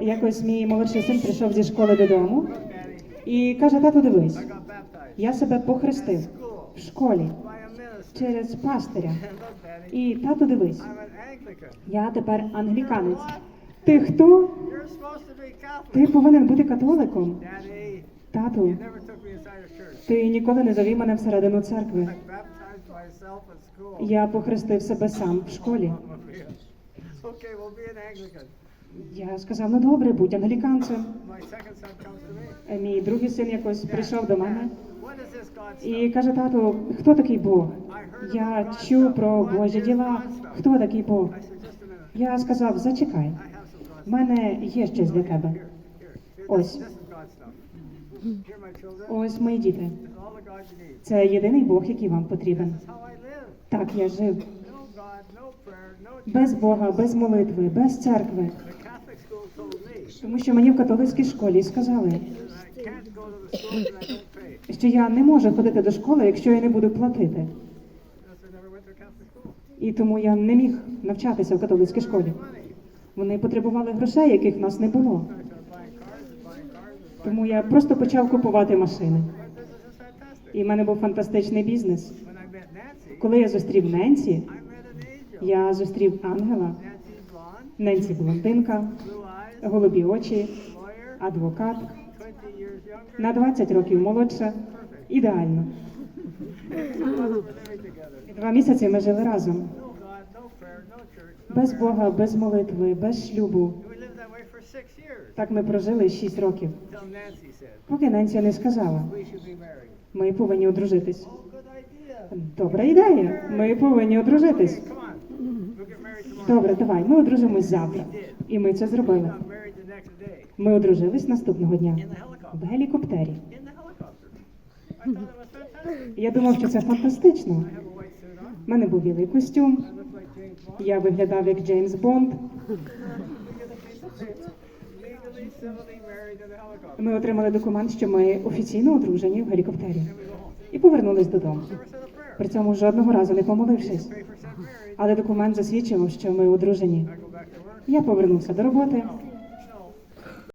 Якось мій молодший син прийшов зі школи додому і каже: тату, дивись, я себе похрестив в школі через пастиря. І тату, дивись, я тепер англіканець. Ти хто? Ти повинен бути католиком. Тату, ти ніколи не завів мене всередину церкви. Я похрестив себе сам в школі. Я сказав, ну добре, будь англіканцем. Е, Мій другий син якось прийшов до мене і каже: тату, хто такий Бог? Я чув про Божі діла. Хто такий Бог? Я сказав, зачекай, в мене є щось для тебе. Ось. Ось мої діти. Це єдиний Бог, який вам потрібен. Так, я жив без Бога, без молитви, без церкви. Тому що мені в католицькій школі сказали, що я не можу ходити до школи, якщо я не буду платити. І тому я не міг навчатися в католицькій школі. Вони потребували грошей, яких в нас не було. Тому я просто почав купувати машини. І в мене був фантастичний бізнес. Коли я зустрів Ненсі, я зустрів ангела. Ненсі блондинка, голубі очі, адвокат, 20 years younger. на 20 років молодша. Ідеально. Два місяці ми жили разом. Без. Бога, без молитви, без шлюбу. Так ми прожили 6 років. Поки Ненсі не сказала, ми повинні одружитись. Добра ідея. Ми повинні одружитись. Добре, давай, ми одружимось завтра. І ми це зробили. Ми одружились наступного дня в гелікоптері. Я думав, що це фантастично. У мене був білий костюм, я виглядав як Джеймс Бонд. Ми отримали документ, що ми офіційно одружені в гелікоптері. І повернулись додому. При цьому жодного разу не помолившись. Але документ засвідчував, що ми одружені. Я повернувся до роботи,